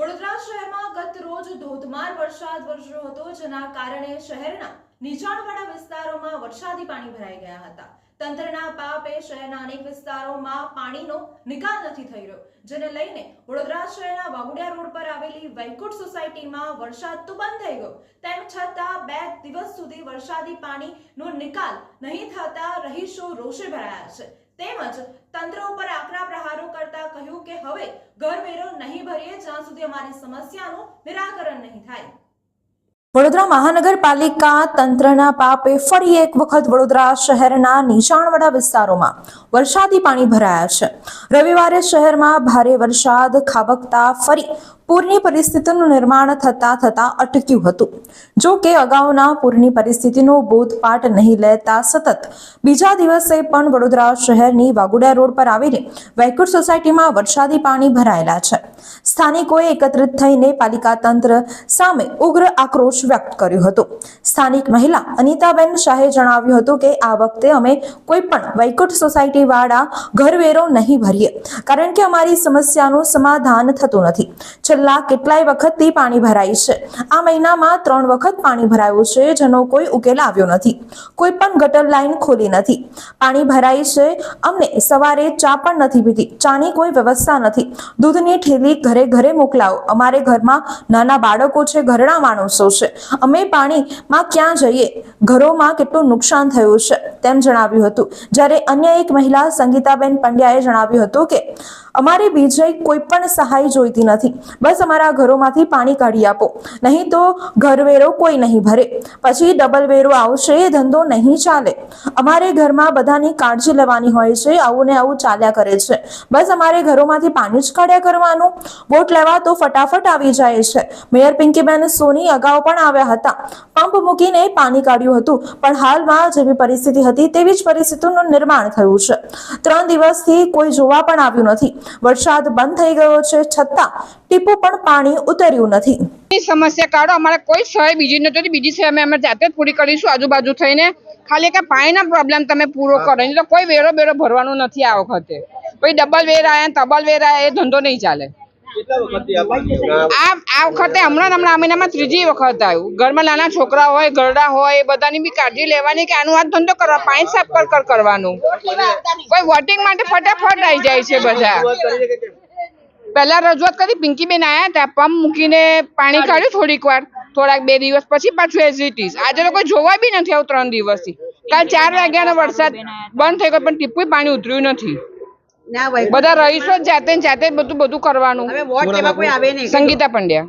વડોદરા શહેરમાં ગત રોજ ધોધમાર વરસાદ વરસ્યો હતો, જેના કારણે શહેરના નીચાણવાળા વિસ્તારોમાં વરસાદી પાણી ભરાઈ ગયા હતા. તંત્રના પાપે શહેરના અનેક વિસ્તારોમાં પાણીનો નિકાલ નથી થઈ રહ્યો, જેને લઈને વડોદરા શહેરના વાઘોડિયા રોડ પર આવેલી વૈકુંઠ સોસાયટીમાં વરસાદ તો બંધ થઈ ગયો, તેમ છતાં બે દિવસ સુધી વરસાદી પાણીનો નિકાલ નહીં થતા રહીશો રોષે ભરાયા છે. તેમજ તંત્ર ઉપર આકરા પ્રહારો કરતા કે હવે ઘરવેરો નહીં ભરીએ જ્યાં સુધી અમારી સમસ્યાનું નિરાકરણ નહીં થાય. વડોદરા મહાનગરપાલિકા તંત્રના પાપે ફરી એક વખત વડોદરા શહેરના નીચાણવાળા વિસ્તારોમાં વરસાદી પાણી ભરાયા છે. રવિવારે શહેરમાં ભારે વરસાદ ખાબકતા ફરી પૂરની પરિસ્થિતિનું નિર્માણ થતા થતા અટક્યું હતું. જો કે અગાઉના પૂરની પરિસ્થિતિનો બોધપાઠ નહીં લેતા સતત બીજા દિવસે પણ વડોદરા શહેરની વાગુડા રોડ પર આવેલી વૈકુંઠ સોસાયટીમાં વરસાદી પાણી ભરાયેલા છે. સ્થાનિકોએ એકત્રિત થઈને પાલિકા તંત્ર સામે ઉગ્ર આક્રોશ વ્યક્ત કર્યો હતો. સ્થાનિક મહિલા અનિતાબેન શાહે જણાવ્યું હતું કે, આ વખતે અમે કોઈ પણ વૈકુંઠ સોસાયટી વાળા ઘરવેરો નહીં ભરીએ, કારણ કે અમારી સમસ્યાનું સમાધાન થતું નથી. છેલ્લા કેટલાય વખતથી પાણી ભરાય છે. આ મહિનામાં ત્રણ વખત પાણી ભરાયું છે, જેનો કોઈ ઉકેલ આવ્યો નથી. કોઈ પણ ગટર લાઈન ખોલી નથી. પાણી ભરાય છે, અમને સવારે ચા પણ નથી પીધી. ચાની કોઈ વ્યવસ્થા નથી. દૂધની ઠેલી ઘરે ઘરે મોકલાવો. અમારે ઘરમાં નાના બાળકો છે, ઘરડા માણસો છે. અમે પાણીમાં ક્યાં જઈએ? ઘરોમાં કેટલું નુકસાન થયું છે? તેમ જણાવ્યું હતું. જ્યારે અન્ય એક મહિલા, સંગીતાબેન પંડ્યાએ જણાવ્યું હતું કે, અમારે બીજે કોઈ પણ સહાય જોઈતી નથી. બસ અમારા ઘરોમાંથી પાણી કાઢી આપો. નહીં તો ઘરવેરો કોઈ નહીં ભરે. પછી ડબલ વેરો આવશે એ ધંધો નહીં ચાલે. અમારે ઘરમાં બધાની કાળજી લેવાની હોય છે, આવું ને આવું ચાલ્યા કરે છે. બસ અમારે ઘરોમાંથી પાણી જ કાઢ્યા કરવાનું. વોટ લેવા તો ફટાફટ આવી જાય છે. મેયર પિંકીબેન સોની અગાઉ પણ આવ્યા હતા. પંપ મૂકીને પાણી કાઢ્યું હતું. પણ હાલમાં જેવી પરિસ્થિતિ હતી તેવી જ પરિસ્થિતિનું નિર્માણ થયું છે. ત્રણ દિવસથી કોઈ જોવા પણ આવ્યું નથી. વરસાદ બંધ થઈ ગયો છે છતાં ટીપું પણ પાણી ઉતર્યું નથી. સમસ્યા કાઢો. અમારે કોઈ સહાય બીજી નથી બીજી સહાય અમે અમે જાતે જ પૂરી કરીશું આજુબાજુ થઈને. ખાલી કે પાણીના પ્રોબ્લેમ તમે પૂરો કરો. નહીં તો કોઈ વેરો બેરો ભરવાનું નથી આ વખતે. પછી ડબલ વેર આવ્યા ડબલ વેર આવ્યા એ ધંધો નહીં ચાલે. આ વખતે હમણાં હમણાં આ મહિનામાં ત્રીજી વખત આવ્યું. ઘરમાં નાના છોકરા હોય ઘરડા હોય બધાની બી કાળજી લેવાની કે આનું આ ધંધો કરવા પાણી સાફ કર કર કરવાનું. કોઈ વોટિંગ માટે ફટાફટ આવી જાય છે બધા. પહેલા રજૂઆત કરી પિંકીબેન આયા ત્યાં પંપ મૂકીને પાણી કાઢ્યું થોડીક વાર. થોડાક બે દિવસ પછી પાછું એઝ ઇટ ઇઝ આજે લોકો જોવા બી નથી આવું ત્રણ દિવસથી. કાલ ચાર વાગ્યાનો વરસાદ બંધ થઈ ગયો પણ ટીપું પાણી ઉતર્યું નથી. ના બધા રહીશો જ જાતે ને જાતે બધું બધું કરવાનું. હવે વોટ લેવા કોઈ આવે સંગીતા પંડ્યા.